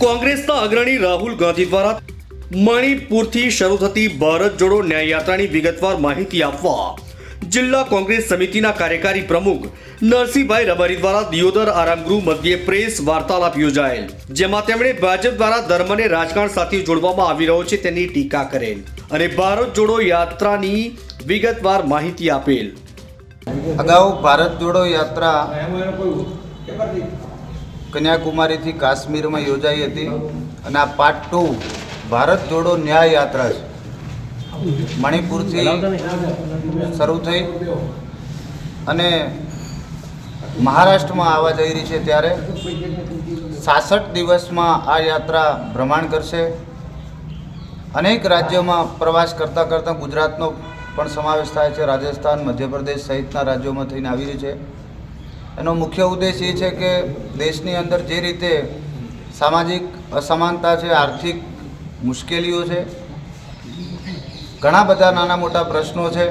કોંગ્રેસના અગ્રણી રાહુલ ગાંધી દ્વારા મણિપુરથી શરૂ થતી ભારત જોડો ન્યાયયાત્રાની વિગતવાર માહિતી આપવા જિલ્લા કોંગ્રેસ સમિતિના કાર્યકારી પ્રમુખ નરસિંહભાઈ રબારી દ્વારા દિયોદર આરામગૃહ મધ્યે પ્રેસ વાર્તાલાપ યોજાયેલ, જેમાં તેમણે ભાજપ દ્વારા ધર્મને રાજકારણ સાથે જોડવામાં આવી રહ્યો છે તેની ટીકા કરેલ અને ભારત જોડો યાત્રાની વિગતવાર માહિતી આપેલ. અગાઉ ભારત જોડો યાત્રા કન્યાકુમારીથી કાશ્મીરમાં યોજાઈ હતી અને આ પાર્ટ ટુ ભારત જોડો ન્યાય યાત્રા છે. મણિપુરથી શરૂ થઈ અને મહારાષ્ટ્રમાં આવવા જઈ રહી છે ત્યારે સાસઠ દિવસમાં આ યાત્રા ભ્રમણ કરશે. અનેક રાજ્યોમાં પ્રવાસ કરતાં કરતાં ગુજરાતનો પણ સમાવેશ થાય છે. રાજસ્થાન, મધ્યપ્રદેશ સહિતના રાજ્યોમાં થઈને આવી રહી છે. એનો મુખ્ય ઉદ્દેશ એ છે કે દેશની અંદર જે રીતે સામાજિક અસમાનતા છે, આર્થિક મુશ્કેલીઓ છે, ઘણા બધા નાના મોટા પ્રશ્નો છે,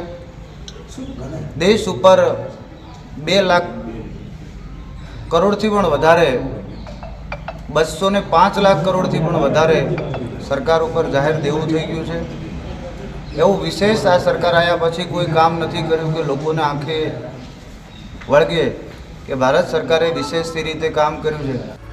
દેશ ઉપર બે લાખ કરોડથી પણ વધારે, બસો ને પાંચ લાખ કરોડથી પણ વધારે સરકાર ઉપર જાહેર દેવું થઈ ગયું છે. એવું વિશેષ આ સરકાર આવ્યા પછી કોઈ કામ નથી કર્યું કે લોકોને આંખે વળગે. કે ભારત સરકારે વિશેષ રીતે કામ કર્યું છે.